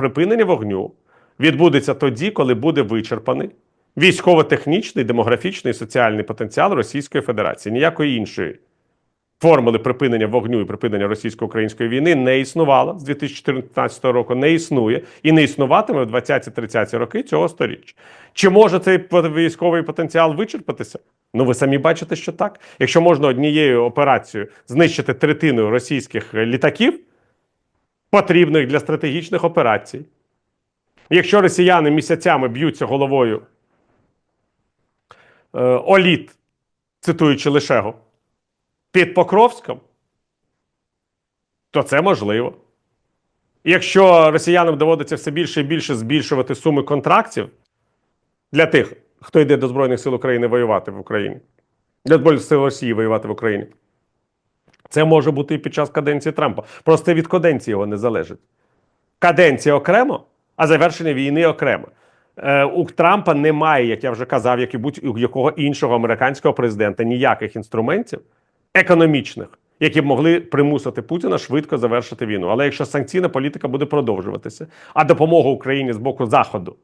припинення вогню відбудеться тоді, коли буде вичерпаний військово-технічний, демографічний і соціальний потенціал Російської Федерації. Ніякої іншої формули припинення вогню і припинення російсько-української війни не існувало з 2014 року, не існує і не існуватиме в 20-30 роки цього сторіччя. Чи може цей військовий потенціал вичерпатися? Ну, ви самі бачите, що так. Якщо можна однією операцією знищити третину російських літаків, потрібних для стратегічних операцій. Якщо росіяни місяцями б'ються головою е, оліт, цитуючи Лишего, під Покровськом, то це можливо. Якщо росіянам доводиться все більше і більше збільшувати суми контрактів для тих, хто йде до Збройних сил України воювати в Україні, для Збройних сил Росії воювати в Україні, це може бути і під час каденції Трампа. Просто від каденції його не залежить. Каденція окремо, а завершення війни окремо. Е, у Трампа немає, як я вже казав, як і будь-якого іншого американського президента, ніяких інструментів економічних, які б могли примусити Путіна швидко завершити війну. Але якщо санкційна політика буде продовжуватися, а допомога Україні з боку Заходу,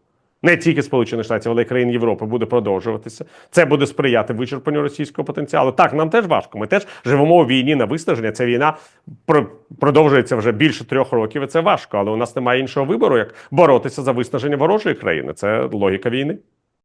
не тільки Сполучених Штатів, але й країн Європи буде продовжуватися, це буде сприяти вичерпанню російського потенціалу. Так, нам теж важко. Ми теж живемо у війні на виснаження. Ця війна про- продовжується вже більше трьох років. і Це важко, але у нас немає іншого вибору, як боротися за виснаження ворожої країни. Це логіка війни.